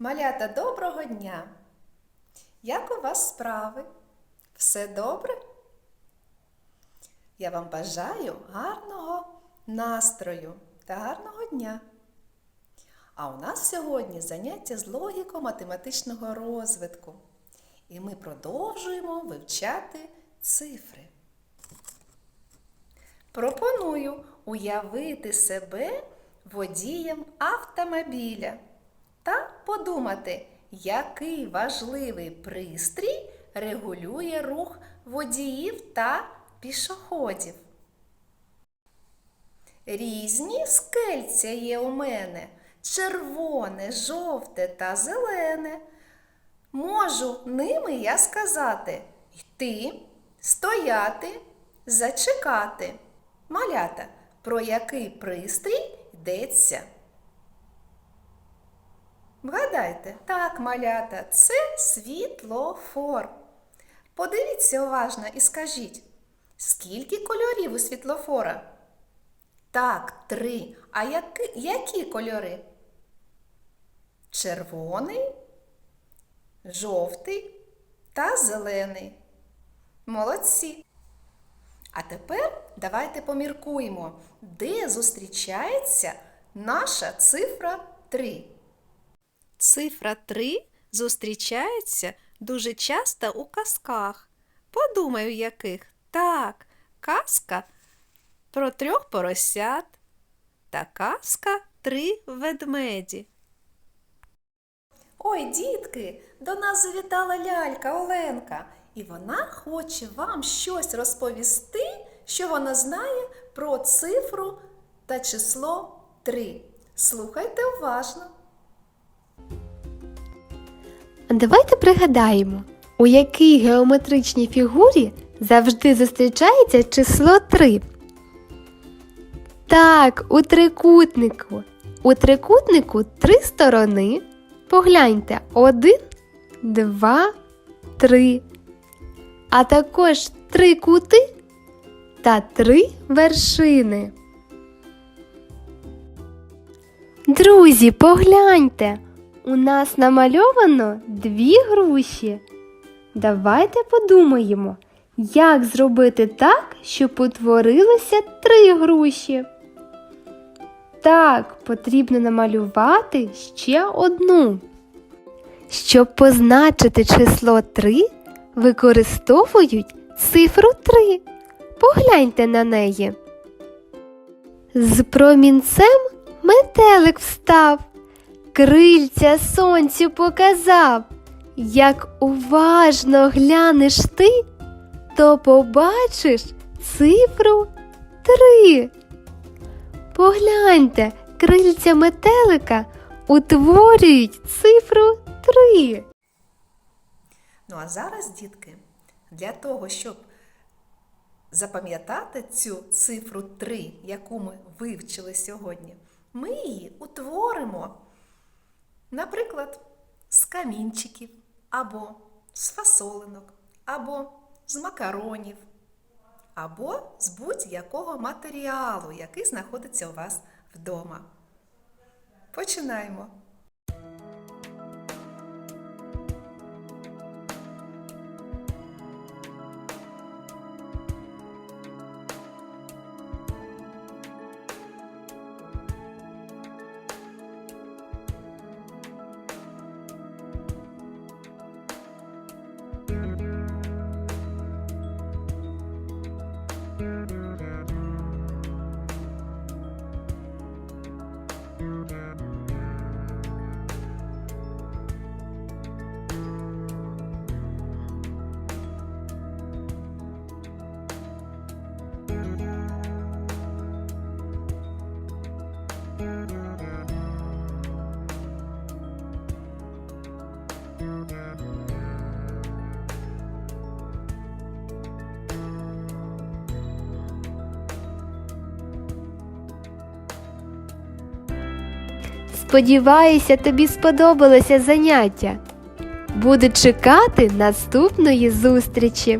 Малята, доброго дня! Як у вас справи? Все добре? Я вам бажаю гарного настрою та гарного дня. А у нас сьогодні заняття з логіко-математичного розвитку. І ми продовжуємо вивчати цифри. Пропоную уявити себе водієм автомобіля та подумати, який важливий пристрій регулює рух водіїв та пішоходів. Різні скельця є у мене червоне, жовте та зелене. Можу ними я сказати йти, стояти, зачекати. Малята, про який пристрій йдеться? Вгадайте, так, малята, це світлофор. Подивіться уважно і скажіть, скільки кольорів у світлофора? Так, три. А які, які кольори? Червоний, жовтий та зелений. Молодці. А тепер давайте поміркуємо, де зустрічається наша цифра 3. Цифра 3 зустрічається дуже часто у казках. Подумай, у яких. Так, казка про трьох поросят та казка три ведмеді. Ой, дітки, до нас завітала лялька Оленка, і вона хоче вам щось розповісти, що вона знає про цифру та число 3. Слухайте уважно. Давайте пригадаємо, у якій геометричній фігурі завжди зустрічається число 3. Так, у трикутнику. У трикутнику три сторони. Погляньте, один, два, три. А також три кути та три вершини. Друзі, погляньте. У нас намальовано дві груші. Давайте подумаємо, як зробити так, щоб утворилося три груші. Так, потрібно намалювати ще одну. Щоб позначити число 3, використовують цифру 3. Погляньте на неї. З промінцем метелик встав крильця сонцю показав. Як уважно глянеш ти, то побачиш цифру три. Погляньте, крильця метелика утворюють цифру три. Ну а зараз, дітки, для того, щоб запам'ятати цю цифру 3, яку ми вивчили сьогодні, ми її утворимо, наприклад, з камінчиків, або з фасолинок, або з макаронів, або з будь-якого матеріалу, який знаходиться у вас вдома. Починаємо. Bye. Сподіваюся, тобі сподобалося заняття. Буду чекати наступної зустрічі.